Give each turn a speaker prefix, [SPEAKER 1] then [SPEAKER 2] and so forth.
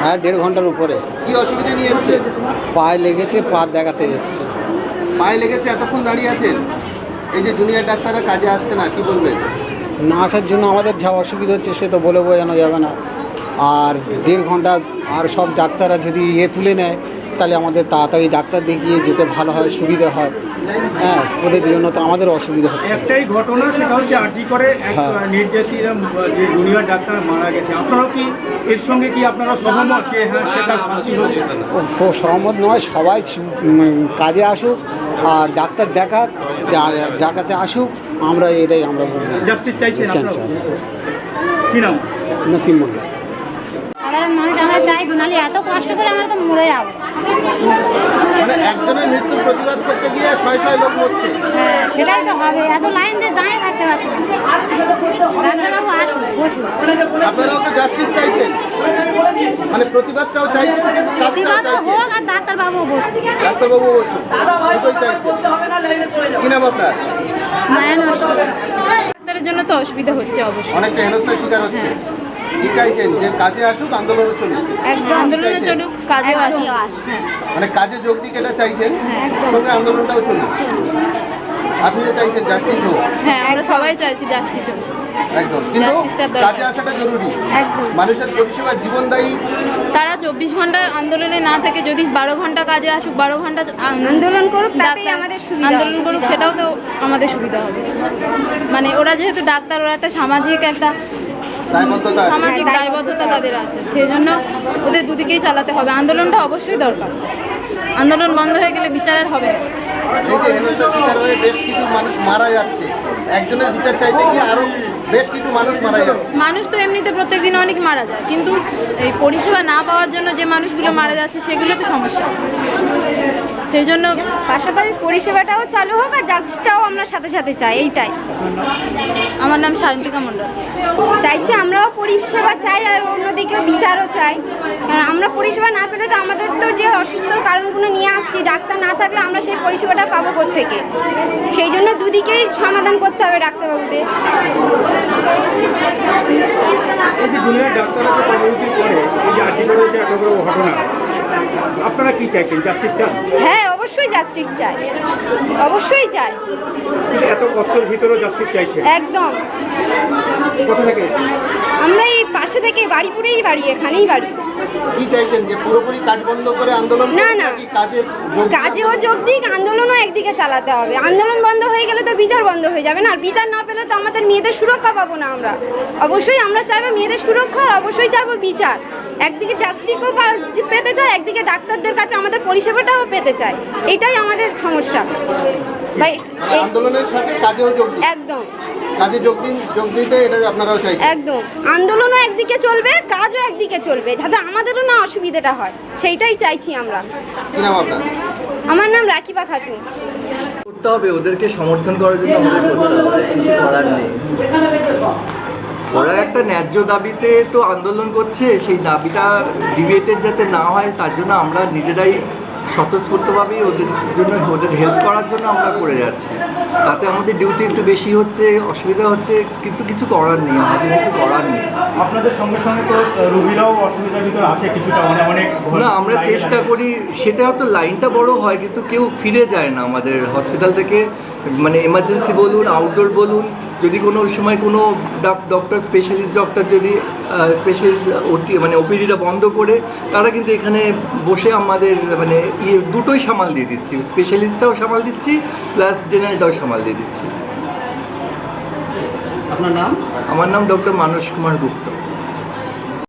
[SPEAKER 1] হ্যাঁ দেড় ঘণ্টার উপরে।
[SPEAKER 2] কি অসুবিধা নিয়ে এসছে?
[SPEAKER 1] পায়ে লেগেছে পা দেখাতে এসছে।
[SPEAKER 2] পায়ে লেগেছে এতক্ষণ দাঁড়িয়ে আছেন? এই যে জুনিয়র ডাক্তাররা কাজে আসছে না কি বলবে
[SPEAKER 1] না আসার জন্য আমাদের যা অসুবিধা হচ্ছে সে তো বলে বোঝানো যাবে না। আর দেড় ঘণ্টা আর সব ডাক্তাররা যদি ইয়ে তুলে নেয় তাহলে আমাদের তাড়াতাড়ি ডাক্তার দেখিয়ে যেতে ভালো হয় সুবিধা হয়। হ্যাঁ ওদের জন্য তো আমাদের অসুবিধা হচ্ছে।
[SPEAKER 3] একটাই ঘটনা সেটা হচ্ছে আরজি করে
[SPEAKER 1] হ্যাঁ।
[SPEAKER 3] যে জুনিয়র ডাক্তার মারা গেছে। আপনারাও কি এর সঙ্গে কি আপনারা সহমত যে হ্যাঁ সেটা
[SPEAKER 1] সহমত নয় সবাই কাজে আসুক আর ডাক্তার দেখাক ডাকাতে আসুক আমরা এটাই আমরা
[SPEAKER 3] জাস্টিস কি নাম?
[SPEAKER 1] নসিম মোল্লা
[SPEAKER 4] সাধারণ মানুষ আমরা চাই নাহলে এত কষ্ট করে আমরা তো মরে যাব।
[SPEAKER 2] মানে একজনের মৃত্যু প্রতিবাদ করতে গিয়ে ছয় ছয় লোক মরছে।
[SPEAKER 4] হ্যাঁ সেটাই তো হবে। এত লাইন দিয়ে দাঁড়িয়ে থাকতে পারছি ডাক্তারবাবু আসুন বসুন।
[SPEAKER 2] আপনারাও তো জাস্টিস চাইছেন। মানে প্রতিবাদটাও চাইছেন। কাজটাও
[SPEAKER 4] প্রতিবাদও হোক আর ডাক্তারবাবু বসুন।
[SPEAKER 2] ডাক্তারবাবু বসুন। দুটোই চাইছেন। কি নাম আপনার?
[SPEAKER 4] মায়া নষ্ট
[SPEAKER 5] ডাক্তারের জন্য তো অসুবিধা হচ্ছে অবশ্যই।
[SPEAKER 2] অনেকটা হেনস্থার শিকার হচ্ছে। কি চাইছেন যে কাজে আসুক আন্দোলনে চলুক।
[SPEAKER 5] একদম। আন্দোলনে চলুক কাজেও আসুক।
[SPEAKER 2] মানে কাজে যোগ দিক এটা চাইছেন? সঙ্গে আন্দোলনটাও চলুক। আপনি যে চাইছেন জাস্টিস হোক।
[SPEAKER 5] হ্যাঁ আমরা সবাই চাইছি জাস্টিস হোক।
[SPEAKER 2] একদম। কিন্তু কাজে আসাটা জরুরি।
[SPEAKER 4] একদম।
[SPEAKER 2] মানুষের পরিষেবা জীবনদায়ী।
[SPEAKER 5] তারা চব্বিশ ঘণ্টা আন্দোলনে না থেকে যদি বারো ঘণ্টা কাজে আসুক বারো ঘণ্টা
[SPEAKER 4] আন্দোলন করুক, তাতেই আমাদের সুবিধা
[SPEAKER 5] আন্দোলন করুক সেটাও তো আমাদের সুবিধা হবে। মানে ওরা যেহেতু ডাক্তার ওরা একটা সামাজিক একটা। সামাজিক দায়বদ্ধতা তাদের আছে। সেই জন্য ওদের দুদিকেই চালাতে হবে। আন্দোলনটা অবশ্যই দরকার। আন্দোলন বন্ধ হয়ে গেলে বিচার আর হবে
[SPEAKER 2] বেশ কিছু মানুষ মারা যাচ্ছে। একজনের বিচার চাইতে গিয়ে আরও বেশ কিছু মানুষ মারা যাচ্ছে।
[SPEAKER 5] মানুষ তো এমনিতে প্রত্যেক দিন অনেক মারা যায়। কিন্তু এই পরিষেবা না পাওয়ার জন্য যে মানুষগুলো মারা যাচ্ছে সেগুলো তো সমস্যা। সেই জন্য
[SPEAKER 4] পাশাপাশি পরিষেবাটাও চালু হোক আর জাস্টিসটাও আমরা সাথে সাথে চাই, এইটাই।
[SPEAKER 5] আমার নাম শান্তিকা মণ্ডল।
[SPEAKER 4] চাইছি আমরাও পরিষেবা চাই আর অন্যদিকে বিচারও চাই। কারণ আমরা পরিষেবা না পেলে তো আমাদের তো যে অসুস্থ কারণগুলো নিয়ে আসছি, ডাক্তার না থাকলে আমরা সেই পরিষেবাটা পাবো থেকে সেই জন্য দুদিকেই সমাধান করতে হবে ডাক্তারবাবুদের
[SPEAKER 3] ঘটনা। আপনারা কি চাইছেন জাস্টিস চান?
[SPEAKER 4] হ্যাঁ অবশ্যই জাস্টিস চাই। অবশ্যই চাই।
[SPEAKER 3] এত কষ্টের ভিতরেও জাস্টিস চাইছেন?
[SPEAKER 4] একদম।
[SPEAKER 3] কোথা থেকে?
[SPEAKER 4] আমরা এই পাশে থেকে বাড়িপুরেই বাড়ি এখানেই বাড়ি।
[SPEAKER 2] কি চাইছেন? যে পুরোপুরি কাজ বন্ধ করে আন্দোলন
[SPEAKER 4] না, না।
[SPEAKER 2] কাজে?
[SPEAKER 4] কাজেও যোগ দিক আন্দোলনও একদিকে চালাতে হবে। আন্দোলন বন্ধ হয়ে গেলে তো বিচার বন্ধ হয়ে যাবে না। আর বিচার না পেলে তো আমাদের মেয়েদের সুরক্ষা পাবো না আমরা। অবশ্যই আমরা চাইব মেয়েদের সুরক্ষা আর অবশ্যই চাইব বিচার। একদিকে জাস্টিসও পেতে চাই একদিকে ডাক্তারদের কাছে আমাদের পরিষেবাটাও পেতে চাই এটাই আমাদের সমস্যা। ভাই
[SPEAKER 2] আন্দোলনের সাথে কাজেও যোগ
[SPEAKER 4] একদম।
[SPEAKER 2] কাজে যোগ দিন যোগ দিতে এটা আপনারাও চাইছেন?
[SPEAKER 4] একদম। আন্দোলনও একদিকে চলবে কাজও একদিকে চলবে যাতে আমাদেরও না অসুবিধাটা হয়। সেইটাই চাইছি আমরা।
[SPEAKER 2] কি নাম আপনার?
[SPEAKER 4] আমার নাম রাকিবা খাতুন।
[SPEAKER 6] করতে হবে ওদেরকে সমর্থন করার জন্য আমাদের করতে হবে কিছু করার নেই। ওরা একটা ন্যায্য দাবিতে তো আন্দোলন করছে সেই দাবিটা ডিবেটেড যাতে না হয় তার জন্য আমরা নিজেরাই স্বতঃস্ফূর্তভাবেই ওদের জন্য ওদের হেল্প করার জন্য আমরা করে যাচ্ছি। তাতে আমাদের ডিউটি একটু বেশি হচ্ছে অসুবিধা হচ্ছে কিন্তু কিছু করার নেই আমাদের কিছু করার নেই।
[SPEAKER 3] আপনাদের সঙ্গে সঙ্গে তো রোগীরাও অসুবিধার ভিতরে আছে কিছুটা মানে অনেক
[SPEAKER 6] না আমরা চেষ্টা করি সেটা তো লাইনটা বড় হয় কিন্তু কেউ ফিরে যায় না আমাদের হসপিটাল থেকে। মানে এমার্জেন্সি বলুন আউটডোর বলুন যদি কোনো সময় কোনো ডক্টর স্পেশালিস্ট ডক্টর যদি স্পেশালিস্ট ওটি মানে ওপিডিটা বন্ধ করে তারা কিন্তু এখানে বসে আমাদের মানে ইয়ে দুটোই সামাল দিয়ে দিচ্ছি। স্পেশালিস্টটাও সামাল দিচ্ছি প্লাস জেনারেলটাও সামাল দিয়ে দিচ্ছি।
[SPEAKER 2] আপনার নাম?
[SPEAKER 6] আমার নাম ডক্টর মানস কুমার গুপ্ত।